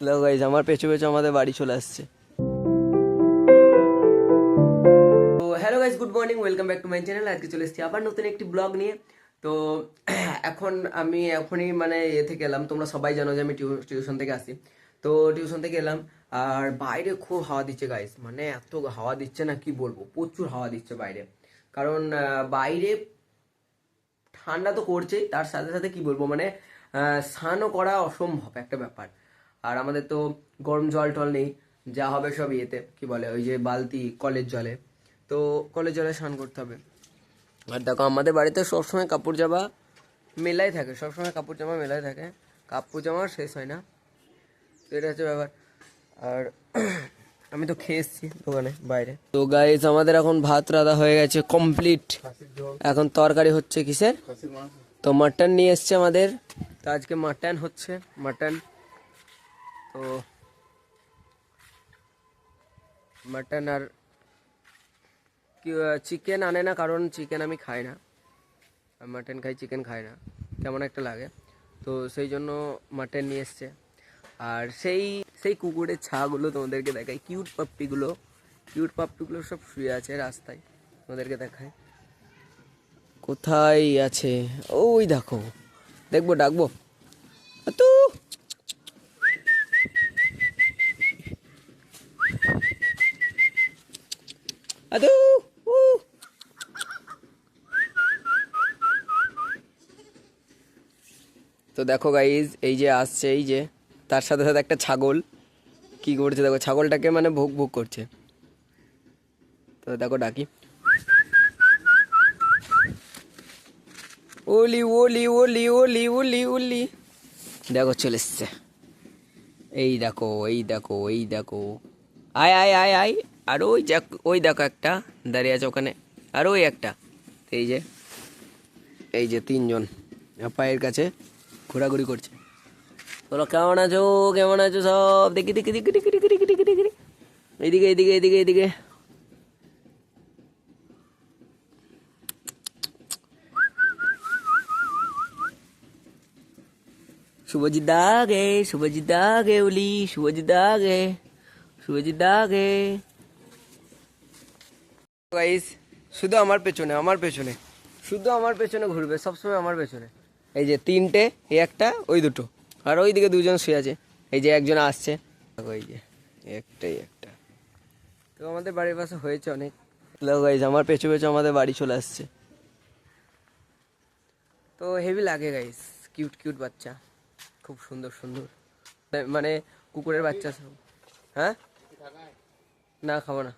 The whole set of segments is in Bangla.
গাইজ আমার পেছু পেছু আমাদের বাড়ি চলে আসছে। তো hello guys good morning welcome back to my channel আজকে চলে এসেছি আবার নতুন একটি ব্লগ নিয়ে। তো এখন আমি এখনই মানে এ থেকে এলাম। তোমরা সবাই জানো যে আমি টিউশন থেকে আসি। তো টিউশন থেকে এলাম। আর বাইরে খুব হাওয়া দিচ্ছে গাইজ মানে এত হাওয়া দিচ্ছে না, কি বলব? প্রচুর হাওয়া দিচ্ছে বাইরে। কারণ বাইরে ঠান্ডা তো করছেই। তার সাথে সাথে কি বলব? মানে স্নানও করা অসম্ভব একটা ব্যাপার। আর আমাদের তো গরম জল টল নেই যা হবে সব ইয়েতে কি বলে ওই যে বালতি কলের জলে। তো কলের জলে স্নান করতে হবে। আর দেখো আমাদের বাড়িতে সবসময় কাপড় জামা মেলাই থাকে সবসময় কাপড় জামা মেলাই থাকে। কাপড় জামা শেষ হয় না। তো এটা হচ্ছে ব্যাপার। আর আমি তো খেয়ে এসেছি দোকানে বাইরে। তো গাইজ আমাদের এখন ভাত রাধা হয়ে গেছে কমপ্লিট এখন তরকারি হচ্ছে কিসের? তো মাটন নিয়ে এসছে আমাদের। তো আজকে মাটন হচ্ছে মাটন তো মাটন আর চিকেন আনে না, কারণ চিকেন আমি খাই না। মাটন খাই চিকেন খাই না। কেমন একটা লাগে। তো সেই জন্য মাটন নিয়ে এসছে। আর সেই সেই কুকুরের ছাগুলো তোমাদেরকে দেখাই। কিউট পাপ্পিগুলো কিউট পাপ্পিগুলো সব শুয়ে আছে রাস্তায়। তোমাদেরকে দেখায় কোথায় আছে? ওই দেখো। দেখব, ডাকবো। তু আদু তো দেখো গাইজ এই যে আসছে, এই যে, তার সাথে সাথে একটা ছাগল। কি করছে দেখো, ছাগলটাকে মানে ভোগ ভোগ করছে। তো দেখো ডাকি। ওলি ওলি ওলি ওলি ওলি ওলি। দেখো চলে এসছে। এই দেখো এই দেখো এই দেখো। আয় আয় আয় আয়। আর ওই দেখ ওই দেখো একটা দাঁড়িয়ে আছে ওখানে। আর ওই একটা। এই যে এই যে তিনজন পায়ের কাছে ঘোরাঘুরি করছে। তোরা কেমন আছো? কেমন আছো সব? দেখি দেখি দেখি দেখি দেখি দেখি দেখি দেখি এইদিকে এইদিকে এইদিকে এইদিকে। শুভজিৎ দা গে শুভজিৎ দা গে শুভজিৎ দা গে শুভজিৎ দা গে গাইস শুধু আমার পেছনে আমার পেছনে। শুধু আমার পেছনে ঘুরবে, সবসময় আমার পেছনে। এই যে তিনটে, এই একটা, ওই দুটো। আর ওই দিকে দুজন শুয়ে আছে। এই যে একজন আসছে। ওই যে, একটাই একটা। তো আমাদের বাড়ির পাশে হয়েছে অনেক। গাইজ আমার পেছু পেছু আমাদের বাড়ি চলে আসছে। তো হেভি লাগে গাইস কিউট কিউট বাচ্চা। খুব সুন্দর সুন্দর। মানে কুকুরের বাচ্চা সব। হ্যাঁ? না, খাব না।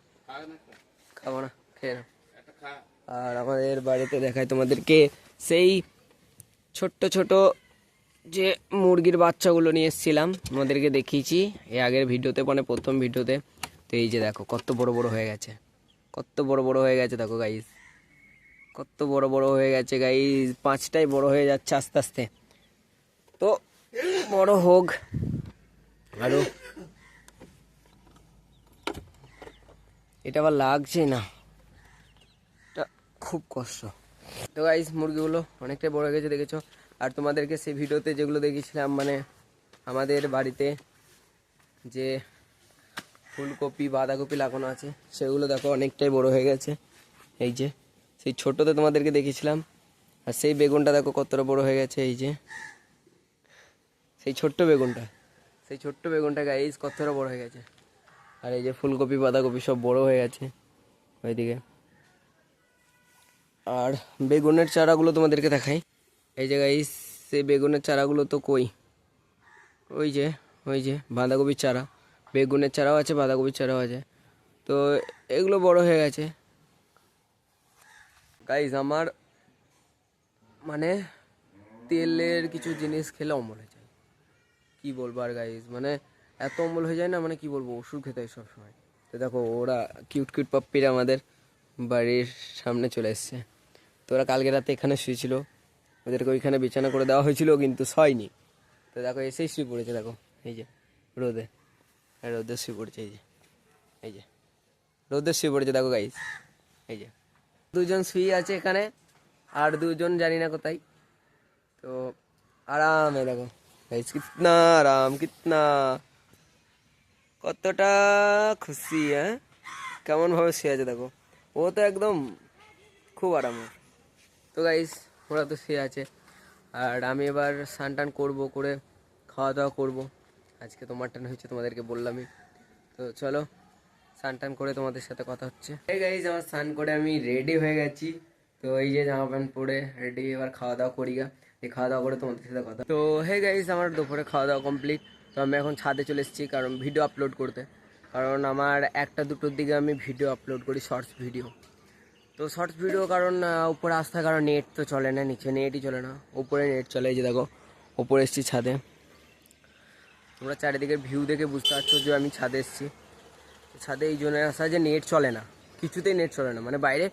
খাব না। আর আমাদের বাড়িতে দেখায় তোমাদেরকে সেই ছোট্ট ছোট যে মুরগির বাচ্চাগুলো নিয়ে এসেছিলাম আমাদেরকে দেখিয়েছি। এই আগের ভিডিওতে মানে প্রথম ভিডিওতে। তো এই যে দেখো, কত বড় বড় হয়ে গেছে। কত বড় বড় হয়ে গেছে, দেখো গাইস কত বড় বড় হয়ে গেছে গাইস পাঁচটাই বড় হয়ে যাচ্ছে আস্তে আস্তে। তো বড় হোক। আরও। এটা আবার লাগছে না। খুব কষ্ট। তো গাইস মুরগিগুলো অনেকটাই বড় হয়ে গেছে, দেখেছ? আর তোমাদেরকে সেই ভিডিওতে যেগুলো দেখিয়েছিলাম মানে আমাদের বাড়িতে যে ফুলকপি, বাঁধাকপি লাগানো আছে, সেগুলো দেখো অনেকটাই বড় হয়ে গেছে। এই যে, সেই ছোটোতে তোমাদেরকে দেখিয়েছিলাম, আর সেই বেগুনটা দেখো কতটা বড় হয়ে গেছে, এই যে। সেই ছোট্ট বেগুনটা, সেই ছোট্ট বেগুনটা গাইস কতটা বড় হয়ে গেছে। আর এই যে ফুলকপি, বাঁধাকপি সব বড় হয়ে গেছে, ওইদিকে। আর বেগুনের চারাগুলো তোমাদেরকে দেখাই। এই যে গাইস সেই বেগুনের চারাগুলো তো কই? ওই যে ওই যে বাঁধাকপির চারা। বেগুনের চারাও আছে, বাঁধাকপির চারাও আছে। তো এগুলো বড় হয়ে গেছে। গাইস আমার মানে তেলের কিছু জিনিস খেলে অমল হয়ে যায়। কী বলব আর গাইস মানে এত অমল হয়ে যায় না মানে কি বলব, ওষুধ খেতে হয় সবসময়। তো দেখো, ওরা কিউট কিউট পাপ্পিরা আমাদের বাড়ির সামনে চলে এসছে। তো ওরা কালকে রাতে এখানে শুয়েছিল। ওদেরকে ওইখানে বিছানা করে দেওয়া হয়েছিল, কিন্তু সয়নি তো দেখো, এসেই শুয়ে পড়েছে, দেখো, এই যে, রোদে। আর রোদে শুয়ে পড়েছে, এই যে এই যে, রোদে শুয়ে পড়েছে, দেখো গাইস এই যে। দুজন শুয়ে আছে এখানে, আর দুজন জানি না কোথায়। তো আরামে, দেখো গাইস কিতনা আরাম, কিতনা। কতটা খুশি হ্যাঁ? কেমন ভাবে শুয়ে আছে, দেখো। ও তো একদম খুব আরাম। তো গাইস ওরা তো শুয়ে আছে। আর আমি এবার স্নান টান করব, করে খাওয়া দাওয়া করব। আজকে তোমার টান হয়েছে তোমাদেরকে বললামই। তো চলো, স্নান টান করে তোমাদের সাথে কথা হচ্ছে। এই গাইজ আমার স্নান করে আমি রেডি হয়ে গেছি। তো এই যে জামা প্যান্ট পরে রেডি এবার খাওয়া দাওয়া করি গা। এই খাওয়া দাওয়া করে তোমাদের সাথে কথা তো হে গাইজ আমার দুপুরে খাওয়া দাওয়া কমপ্লিট তো আমি এখন ছাদে চলে এসেছি, কারণ ভিডিও আপলোড করতে। কারণ আমার একটা দুটোর দিকে আমি ভিডিও আপলোড করি শর্টস ভিডিও তো শর্টস ভিডিও কারণ উপরে আসতে কারণ নেট তো চলে না, নিচে নেটই চলে না। উপরে নেট চলে যে দেখো, উপরে এসেছি ছাদে। তোমরা চারিদিকের ভিউ দেখে বুঝতে পারছ যে আমি ছাদে এসেছি। ছাদে এই জন্য আসা যে নেট চলে না। কিছুতেই নেট চলে না। মানে বাইরে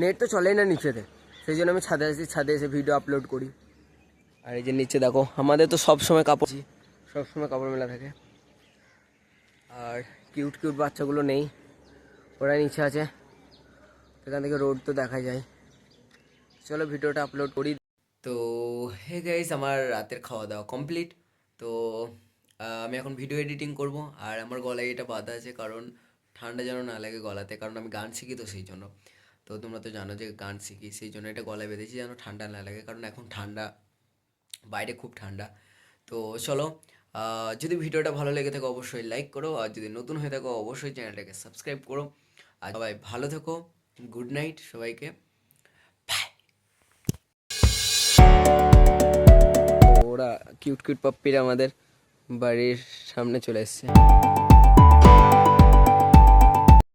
নেট তো চলেই না নিচেতে। সেই জন্য আমি ছাদে এসেছি, ছাদে এসে ভিডিও আপলোড করি। আর এই যে নিচে দেখো, আমাদের তো সব সময় কাপড় সব সময় কাপড় মেলা থাকে। আর কিউট কিউট বাচ্চাগুলো নেই। ওরা নিচে আছে। এখান থেকে রোড তো দেখা যায়। চলো ভিডিওটা আপলোড করি। তো হে গাইস আমার রাতের খাওয়া দাওয়া কমপ্লিট তো আমি এখন ভিডিও এডিটিং করব, আর আমার গলায় এটা বাধা আছে কারণ ঠান্ডা যেন না লাগে গলাতে, কারণ আমি গান শিখি তো সেই জন্য। তো, তোমরা তো জানো যে গান শিখি, সেই জন্য এটা গলায় বেঁধেছি যেন ঠান্ডা না লাগে, কারণ এখন ঠান্ডা, বাইরে খুব ঠান্ডা। তো, চলো যদি ভিডিওটা ভালো লেগে থাকে অবশ্যই লাইক করো, আর যদি নতুন হয়ে থাকো অবশ্যই চ্যানেলটাকে সাবস্ক্রাইব করো। আর সবাই ভালো থেকো। গুড নাইট সবাইকে। ওরা কিউট কিউট পাপ্পিরা আমাদের বাড়ির সামনে চলে এসছে।